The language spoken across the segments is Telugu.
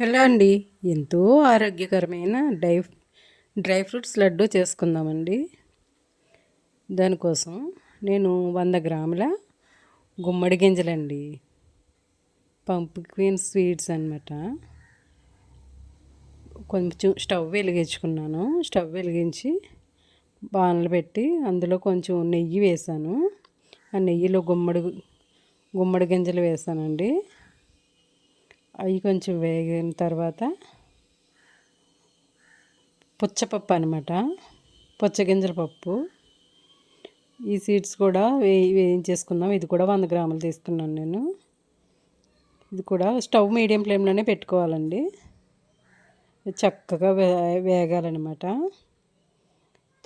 హలో అండి. ఎంతో ఆరోగ్యకరమైన డై డ్రై ఫ్రూట్స్ లడ్డు చేసుకుందామండి. దానికోసం నేను వంద గ్రాముల గుమ్మడి గింజలండి. పంప్కిన్ స్వీట్స్ అనమాట కొంచెం స్టవ్ వెలిగించుకున్నాను. స్టవ్ వెలిగించి బాణలు పెట్టి అందులో కొంచెం నెయ్యి వేసాను. ఆ నెయ్యిలో గుమ్మడి గుమ్మడి గింజలు వేసానండి. అవి కొంచెం వేగిన తర్వాత పుచ్చపప్పు అనమాట పుచ్చగింజల పప్పు. ఈ సీడ్స్ కూడా వే వేయించేసుకుందాం. ఇది కూడా వంద గ్రాములు తీసుకున్నాను నేను. ఇది కూడా స్టవ్ మీడియం ఫ్లేమ్లోనే పెట్టుకోవాలండి. చక్కగా వే వేగాలన్నమాట.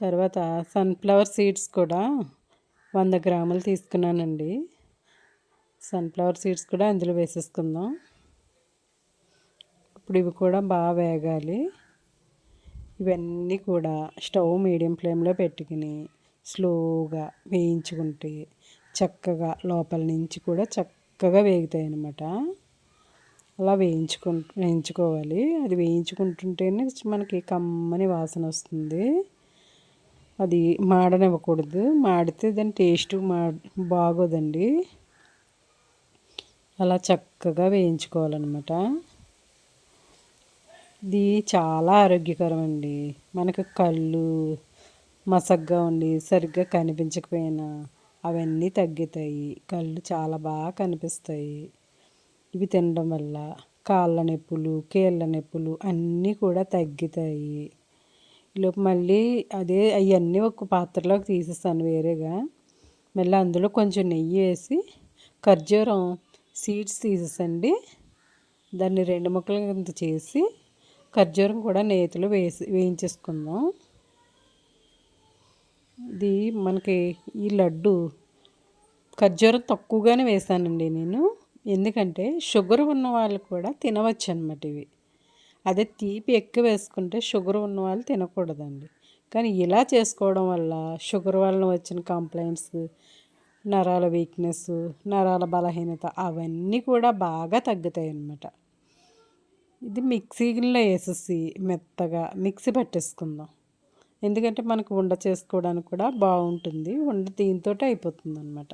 తర్వాత సన్ఫ్లవర్ సీడ్స్ కూడా వంద గ్రాములు తీసుకున్నానండి. సన్ఫ్లవర్ సీడ్స్ కూడా అందులో వేసేసుకుందాం. ఇప్పుడు ఇవి కూడా బాగా వేగాలి. ఇవన్నీ కూడా స్టవ్ మీడియం ఫ్లేమ్లో పెట్టుకుని స్లోగా వేయించుకుంటే చక్కగా లోపల నుంచి కూడా చక్కగా వేగుతాయి అన్నమాట. అలా వేయించుకు వేయించుకోవాలి. అది వేయించుకుంటుంటేనే మనకి కమ్మని వాసన వస్తుంది. అది మాడనివ్వకూడదు. మాడితే దాని టేస్ట్ మా బాగోదండి. అలా చక్కగా వేయించుకోవాలన్నమాట. ఇది చాలా ఆరోగ్యకరం అండి మనకు కళ్ళు మసగ్గా ఉండి సరిగ్గా కనిపించకపోయినా అవన్నీ తగ్గుతాయి. కళ్ళు చాలా బాగా కనిపిస్తాయి. ఇవి తినడం వల్ల కాళ్ళ నొప్పులు కీళ్ళ నొప్పులు అన్నీ కూడా తగ్గుతాయి. ఈలోపు మళ్ళీ అదే అవన్నీ ఒక పాత్రలోకి తీసేస్తాను వేరేగా. మళ్ళీ అందులో కొంచెం నెయ్యి వేసి ఖర్జూరం సీడ్స్ తీసేసండి. దాన్ని రెండు ముక్కల కింద చేసి ఖర్జూరం కూడా నేతిలో వేసి వేయించేసుకుందాం. ఇది మనకి ఈ లడ్డు ఖర్జూరం తక్కువగానే వేసానండి నేను. ఎందుకంటే షుగర్ ఉన్న వాళ్ళు కూడా తినవచ్చు అనమాట ఇవి. అదే తీపి ఎక్కువ వేసుకుంటే షుగర్ ఉన్న వాళ్ళు తినకూడదండి. కానీ ఇలా చేసుకోవడం వల్ల షుగర్ వలన వచ్చిన కంప్లైంట్స్ నరాల వీక్నెస్ నరాల బలహీనత అవన్నీ కూడా బాగా తగ్గుతాయి అన్నమాట ఇది మిక్సీలో వేసేసి మెత్తగా మిక్సీ పట్టేసుకుందాం. ఎందుకంటే మనకు ఉండ చేసుకోవడానికి కూడా బాగుంటుంది. ఉండ దీంతో అయిపోతుంది అనమాట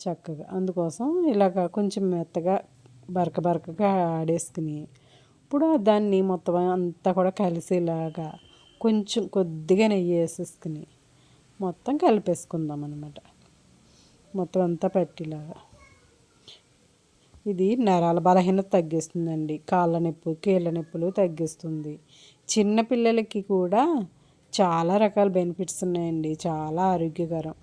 చక్కగా. అందుకోసం ఇలాగ కొంచెం మెత్తగా బరక బరకగా ఆడేసుకుని ఇప్పుడు దాన్ని మొత్తం అంతా కూడా కలిసేలాగా కొంచెం కొద్దిగా నెయ్యి వేసేసుకుని మొత్తం కలిపేసుకుందాం అనమాట మొత్తం అంతా పట్టేలాగా. ఇది నరాల బలహీనత తగ్గిస్తుందండి. కాళ్ళ నొప్పు కీళ్ళ నొప్పులు తగ్గిస్తుంది. చిన్నపిల్లలకి కూడా చాలా రకాల బెనిఫిట్స్ ఉన్నాయండి. చాలా ఆరోగ్యకరం.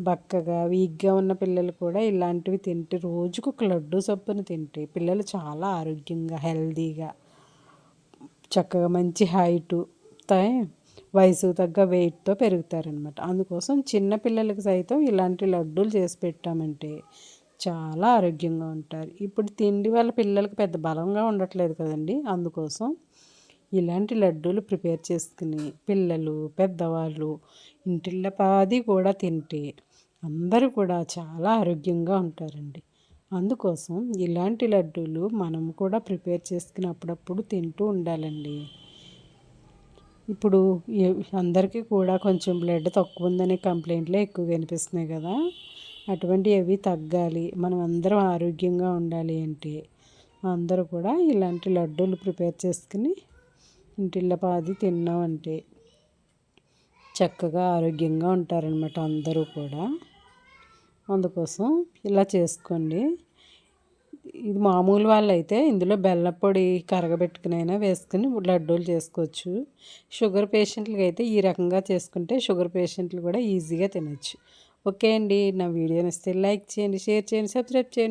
బక్కగా వీక్గా ఉన్న పిల్లలు కూడా ఇలాంటివి తింటే రోజుకు ఒక లడ్డు సొప్పును తింటే పిల్లలు చాలా ఆరోగ్యంగా హెల్దీగా చక్కగా మంచి హైటు వయసు తగ్గ వెయిట్తో పెరుగుతారనమాట అందుకోసం చిన్నపిల్లలకి సైతం ఇలాంటి లడ్డూలు చేసి పెట్టామంటే చాలా ఆరోగ్యంగా ఉంటారు. ఇప్పుడు తిండి వల్ల పిల్లలకి పెద్ద బలంగా ఉండట్లేదు కదండి. అందుకోసం ఇలాంటి లడ్డూలు ప్రిపేర్ చేసుకుని పిల్లలు పెద్దవాళ్ళు ఇంటిళ్ళ పాది కూడా తింటే అందరూ కూడా చాలా ఆరోగ్యంగా ఉంటారండి. అందుకోసం ఇలాంటి లడ్డూలు మనం కూడా ప్రిపేర్ చేసుకుని అప్పుడప్పుడు తింటూ ఉండాలండి. ఇప్పుడు అందరికీ కూడా కొంచెం బ్లడ్ తక్కువ ఉందనే కంప్లైంట్లే ఎక్కువ కనిపిస్తున్నాయి కదా. అటువంటివి అవి తగ్గాలి. మనం అందరం ఆరోగ్యంగా ఉండాలి అంటే అందరూ కూడా ఇలాంటి లడ్డూలు ప్రిపేర్ చేసుకుని ఇంటిల్లపాది తిన్నామంటే చక్కగా ఆరోగ్యంగా ఉంటారనమాట అందరూ కూడా. అందుకోసం ఇలా చేసుకోండి. ఇది మామూలు వాళ్ళు అయితే ఇందులో బెల్లపొడి కరగబెట్టుకునైనా వేసుకుని లడ్డూలు చేసుకోవచ్చు. షుగర్ పేషెంట్లకి అయితే ఈ రకంగా చేసుకుంటే షుగర్ పేషెంట్లు కూడా ఈజీగా తినచ్చు. ఓకే అండి. నా వీడియో నచ్చితే లైక్ చేయండి షేర్ చేయండి సబ్స్క్రైబ్ చేయండి.